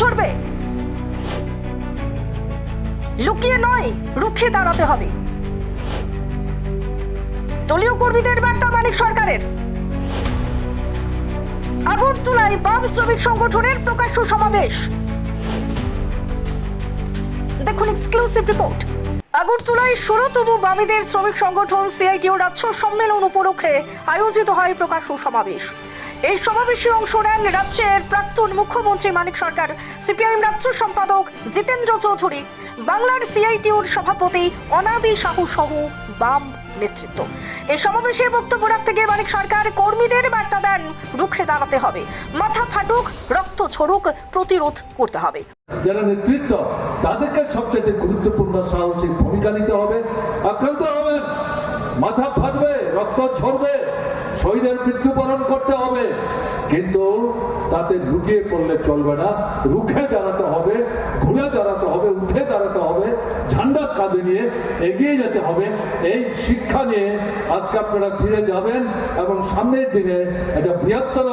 ছড়বে। লুকিয়ে নয়, রুখে দাঁড়াতে হবে। দলীয় কর্মীদের বার্তা মানিক সরকারের। আগরতলায় বাম শ্রমিক সংগঠনের প্রকাশ্য সমাবেশ। দেখুন এক্সক্লুসিভ রিপোর্ট আগরতলায় ষোলতম বামীদের শ্রমিক সংগঠন সিআইটিও রাজ্য সম্মেলন উপলক্ষে আয়োজিত হয় প্রকাশ্য সমাবেশ। এই সমাবেশে অংশ নেন রাজ্যের প্রাক্তন মুখ্যমন্ত্রী মানিক সরকার, সিপিআইএম রাজ্য সম্পাদক জিতেন্দ্র চৌধুরী, বাংলার সিআইটিউর সভাপতি অনাদি সাহু সহ বাম নেতৃত্ব। এই সমাবেশে বক্তব্য রাখতে গিয়ে মানিক সরকার কর্মীদের বার্তা দেন, রুখে দাঁড়াতে হবে। মাথা ফাটুক, রক্ত ছড়ুক প্রতিরোধ করতে হবে। যারা নেতৃত্ব, তাদেরকে সবচেয়ে গুরুত্বপূর্ণ সাহসিক ভূমিকা নিতে হবে আক্রান্ত হবে মাথা ফাটবে রক্ত ঝরবে? শহীদের মৃত্যুবরণ করতে হবে। কিন্তু তাতে লুকিয়ে পড়লে চলবে না। রুখে দাঁড়াতে হবে, ঘুরে দাঁড়াতে হবে, উঠে দাঁড়াতে হবে, ঝান্ডা কাঁধে নিয়ে এগিয়ে যেতে হবে। এই শিক্ষা নিয়ে আজকে আপনারা ফিরে যাবেন এবং সামনের দিনে একটা বৃহত্তর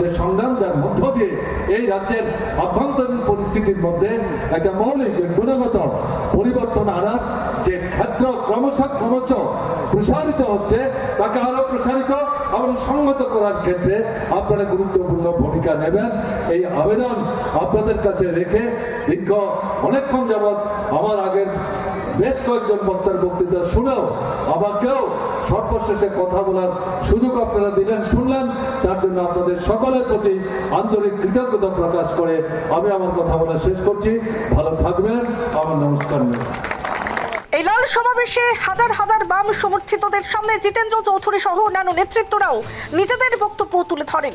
যে সংগ্রাম যার মধ্য দিয়ে এই রাজ্যের অভ্যন্তরীণ পরিস্থিতির মধ্যে একটা মৌলিক যে গুণগত পরিবর্তন আনার যে ক্ষেত্র ক্রমশ ক্রমশ প্রসারিত হচ্ছে, তাকে আরও প্রসারিত এবং সংহত করার ক্ষেত্রে আপনারা গুরুত্বপূর্ণ ভূমিকা নেবেন। এই আবেদন আপনাদের কাছে রেখে দীর্ঘ অনেকক্ষণ যাবৎ আমার আগের বেশ কয়েকজন বক্তার বক্তৃতা শুনেও আমাকেও সর্বশেষে কথা বলার সুযোগ আপনারা দিলেন, শুনলেন। তার জন্য আপনাদের সকলের প্রতি আন্তরিক কৃতজ্ঞতা প্রকাশ করে আমি আমার কথা বলা শেষ করছি। ভালো থাকবেন। আমার নমস্কার। এই লাল সমাবেশে হাজার হাজার বাম সমর্থিতদের সামনে জিতেন্দ্র চৌধুরী সহ অন্যান্য নেতৃত্বরাও নিজেদের বক্তব্য তুলে ধরেন।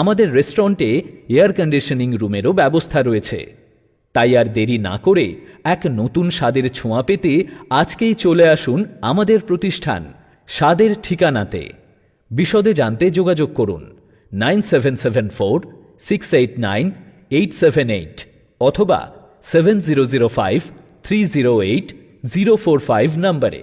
আমাদের রেস্টুরেন্টে এয়ার কন্ডিশনিং রুমেরও ব্যবস্থা রয়েছে। তাই আর দেরি না করে এক নতুন স্বাদের ছোঁয়া পেতে আজকেই চলে আসুন আমাদের প্রতিষ্ঠান, স্বাদের ঠিকানাতে। বিশদে জানতে যোগাযোগ করুন nine seven seven four six eight nine eight seven eight অথবা seven zero zero five three zero eight zero four five নম্বরে।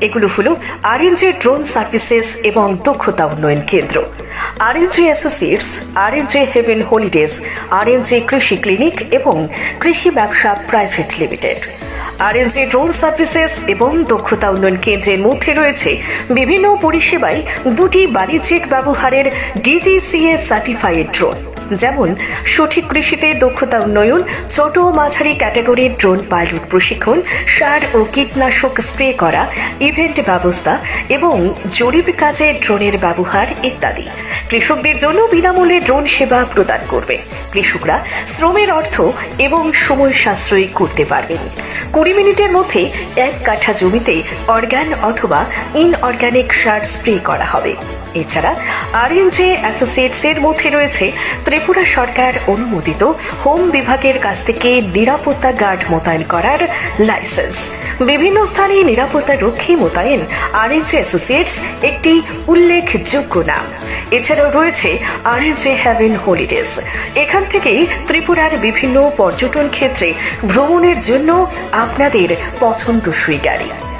এগুলো হলো আরএনজি ড্রোন সার্ভিসেস এবং দক্ষতা উন্নয়ন কেন্দ্র। RNG associates RNG haven holidays RNG কৃষি ক্লিনিক এবং কৃষি ব্যবসা private limited RNG drone services এবং দক্ষতা উন্নয়ন কেন্দ্রের মধ্যে রয়েছে বিভিন্ন পরিষেবায় দুটি বাণিজ্যিক ব্যবহারের ডিজিসিএ সার্টিফাইড ড্রোন যেমন, সঠিক কৃষিতে দক্ষতা উন্নয়ন, ছোট ও মাঝারি ক্যাটাগরির ড্রোন পাইলট প্রশিক্ষণ, সার ও কীটনাশক স্প্রে করা, ইভেন্ট ব্যবস্থা এবং জরিপ কাজে ড্রোনের ব্যবহার ইত্যাদি। কৃষকদের জন্য বিনামূল্যে ড্রোন সেবা প্রদান করবে। কৃষকরা শ্রমের অর্থ এবং সময় সাশ্রয়ী করতে পারবেন। কুড়ি মিনিটের মধ্যে এক কাঠা জমিতে অর্গান অথবা ইনঅর্গানিক সার স্প্রে করা হবে। এছাড়া আর ইউ জে অ্যাসোসিয়েটস এর মধ্যে রয়েছে ত্রিপুরা সরকার অনুমোদিত হোম বিভাগের কাছ থেকে নিরাপত্তা গার্ড মোতায়েন করার লাইসেন্স। বিভিন্ন স্থানে নিরাপত্তা রক্ষী মোতায়েন আরএনজে এন অ্যাসোসিয়েটস একটি উল্লেখযোগ্য নাম। এছাড়াও রয়েছে R N J Haven Holidays এখান থেকেই ত্রিপুরার বিভিন্ন পর্যটন ক্ষেত্রে ভ্রমণের জন্য আপনাদের পছন্দসই গাড়ি।